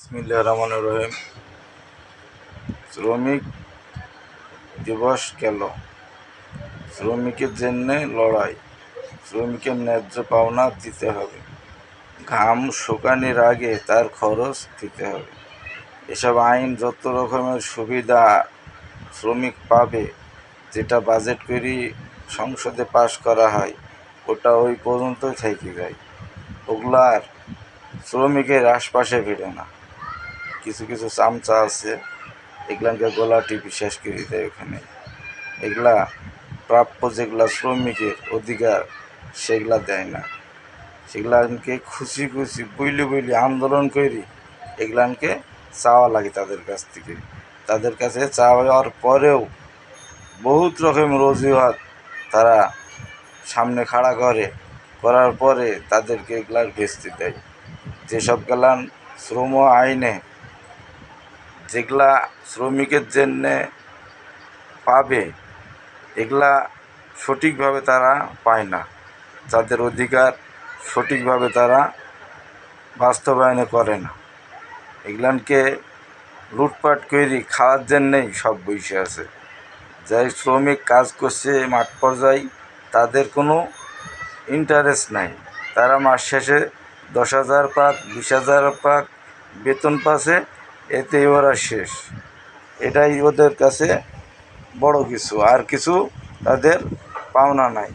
বিসমিল্লাহ রহমান রহিম। শ্রমিক দিবস গেল শ্রমিকের জন্যে লড়াই, শ্রমিকের ন্যায্য পাওনা দিতে হবে। ঘাম শুকানির আগে তার খরচ দিতে হবে। এসব আইন যত রকমের সুবিধা শ্রমিক পাবে, যেটা বাজেট করি সংসদে পাশ করা হয়, ওটা ওই পর্যন্তই থেকে যায়। ওগুলার শ্রমিকের আশপাশে ভিড়ে না। কিছু কিছু চামচা আছে এগুলাকে গলা টিপি শেষ করে দেয় ওখানে। এগুলা প্রাপ্য যেগুলা শ্রমিকের অধিকার, সেগুলা দেয় না। সেগুলাকে খুশি খুশি, বইলি বইলি আন্দোলন করি এগুলানকে চাওয়া লাগে তাদের কাছ থেকে। তাদের কাছে চাওয়ার পরেও বহুত রকমের অজুহাত তারা সামনে খাড়া করে। করার পরে তাদেরকে এগুলার ভেস্তি দেয়। যেসব গেলান শ্রম আইনে যেগুলা শ্রমিকের জন্যে পাবে, এগুলা সঠিকভাবে তারা পায় না। যাদের অধিকার সঠিকভাবে তারা বাস্তবায়নে করে না। এগুলানকে লুটপাট করি খাওয়ার জন্যেই সব বসে আছে। যাই শ্রমিক কাজ করছে মাঠ পর্যায়ে, তাদের কোনো ইন্টারেস্ট নাই। তারা মাস শেষে দশ হাজার পাক, বিশ হাজার পাক বেতন পাচ্ছে এতেই ওরা শেষ। এটাই ওদের কাছে বড় কিছু। আর কিছু তাদের পাওনা নাই।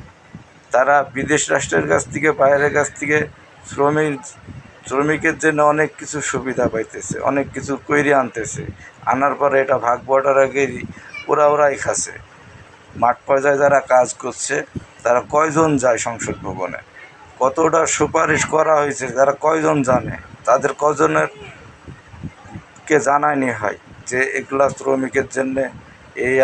তারা বিদেশ রাষ্ট্রের কাছ থেকে, বাইরের কাছ থেকে শ্রমিক, শ্রমিকের জন্য অনেক কিছু সুবিধা পাইতেছে, অনেক কিছু কইরে আনতেছে। আনার পরে এটা ভাগ বটার আগেই ওরা ওরাই খাচ্ছে। মাঠ পর্যায়ে যারা কাজ করছে, তারা কয়জন যায় সংসদ ভবনে? কতটা সুপারিশ করা হয়েছে যারা কয়জন জানে? তাদের কজনের কে জানায়নি হয় যে এগুলা শ্রমিকের জন্যে এই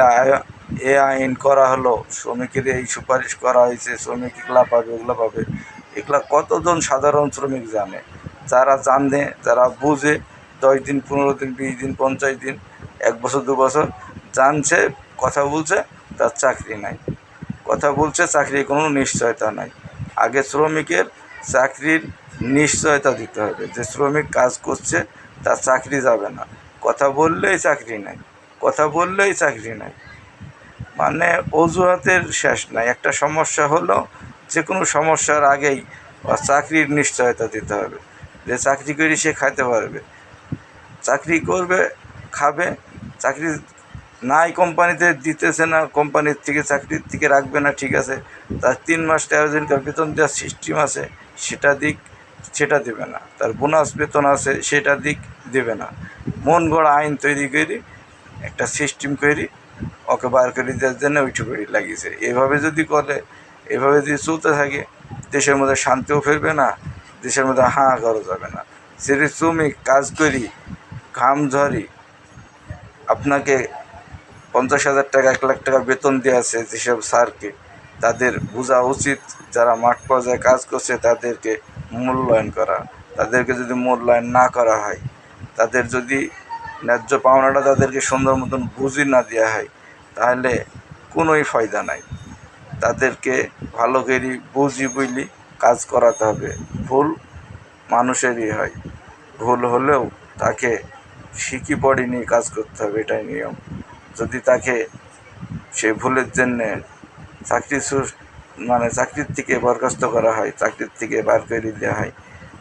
এ আইন করা হলো, শ্রমিকের এই সুপারিশ করা হয়েছে, শ্রমিক এগুলা পাবে, ওগুলা পাবে। এগুলা কতজন সাধারণ শ্রমিক জানে? যারা জানে, যারা বুঝে, দশ দিন, পনেরো দিন, বিশ দিন, পঞ্চাশ দিন, এক বছর, দু বছর, জানছে, কথা বলছে, তার চাকরি নাই। কথা বলছে, চাকরির কোনো নিশ্চয়তা নাই। আগে শ্রমিকের চাকরির নিশ্চয়তা দিতে হবে। যে শ্রমিক কাজ করছে তার চাকরি যাবে না। কথা বললেই চাকরি নাই, কথা বললেই চাকরি নাই। মানে অজুহাতের শেষ নাই। একটা সমস্যা হলো যে কোনো সমস্যার আগেই চাকরির নিশ্চয়তা দিতে হবে। যে চাকরি করে সে খাইতে পারবে। চাকরি করবে, খাবে। চাকরি নাই কোম্পানিতে, দিতেছে না কোম্পানির থেকে, চাকরির থেকে রাখবে না, ঠিক আছে। তার তিন মাস তেরো দিনকার বেতন দেওয়ার সিস্টেম আছে, সেটা দিক। সেটা দেবে না। তার বোনাস, বেতন আছে, সেটা দিক দেবে না। মন গড়া আইন তৈরি করি, একটা সিস্টেম করি, ওকে বার করে দেওয়ার জন্য ওইটুকুই লাগিয়েছে। এভাবে যদি করে, এভাবে যদি চলতে থাকে, দেশের মধ্যে শান্তিও ফিরবে না, দেশের মধ্যে হাঁ হাহাকারও যাবে না। সেটি শ্রমিক কাজ করি, ঘাম ঝরি, আপনাকে পঞ্চাশ হাজার টাকা, এক লাখ টাকা বেতন দেওয়া আছে যেসব স্যারকে, তাদের বোঝা উচিত, যারা মাঠ পর্যায়ে কাজ করছে, তাদেরকে মূল্যায়ন করা। তাদেরকে যদি মূল্যায়ন না করা হয়, তাদের যদি ন্যায্য পাওনাটা তাদেরকে সুন্দর মতন বুঝি না দেওয়া হয়, তাহলে কোনোই ফায়দা নাই। তাদেরকে ভালো করে বুঝি বুঝলি কাজ করাতে হবে। ভুল মানুষেরই হয়। ভুল হলেও তাকে শিখি পড়ি নিয়ে কাজ করতে হবে, এটাই নিয়ম। যদি তাকে সে ভুলের জন্যে চাকরি মানে চাকরির থেকে বরখাস্ত করা হয়, চাকরির থেকে বার করে দেওয়া হয়।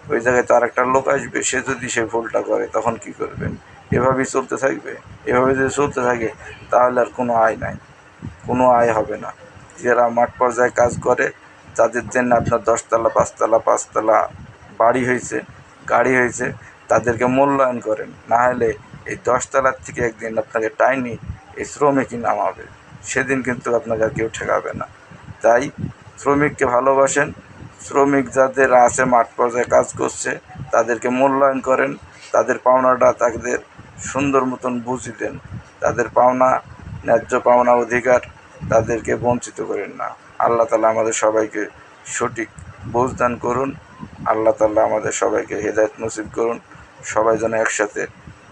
ওই জায়গায় তার একটা লোক আসবে, সে যদি সে ভুলটা করে, তখন কি করবেন? এভাবেই চলতে থাকবে। এভাবে যদি চলতে থাকে, তাহলে আর কোনো আয় নাই। কোনো আয় হবে না। যারা মাঠ পর্যায়ে কাজ করে যাদের জন্য আপনার দশতলা, পাঁচতলা পাঁচতলা বাড়ি হয়েছে, গাড়ি হয়েছে, তাদেরকে মূল্যায়ন করেন। না হলে এই দশতলার থেকে একদিন আপনাকে টাইনি, এই শ্রমিকই নামাবে। সেদিন কিন্তু আপনাকে আর কেউ ঠেকাবে না। তাই শ্রমিককে ভালোবাসেন। শ্রমিক যাদের আছে, মাঠ পর্যায়ে কাজ করছে, তাদেরকে মূল্যায়ন করেন। তাদের পাওনাটা তাদের সুন্দর মতন বুঝি দেন। তাদের পাওনা, ন্যায্য পাওনা অধিকার তাদেরকে বঞ্চিত করেন না। আল্লাহ তালা আমাদের সবাইকে সঠিক বোঝ দান করুন। আল্লাহ তাল্লাহ আমাদের সবাইকে হেদায়ত নসিব করুন। সবাই যেন একসাথে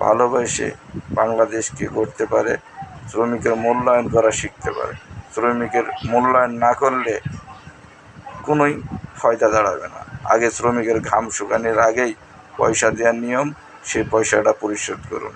ভালোবেসে বাংলাদেশকে করতে পারে, শ্রমিকের মূল্যায়ন করা শিখতে পারে। শ্রমিকের মূল্যায়ন না করলে কোনোই ফয়দা দাঁড়াবে না। আগে শ্রমিকের ঘাম শুকানোর আগেই পয়সা দেওয়ার নিয়ম, সেই পয়সাটা পরিশোধ করুন।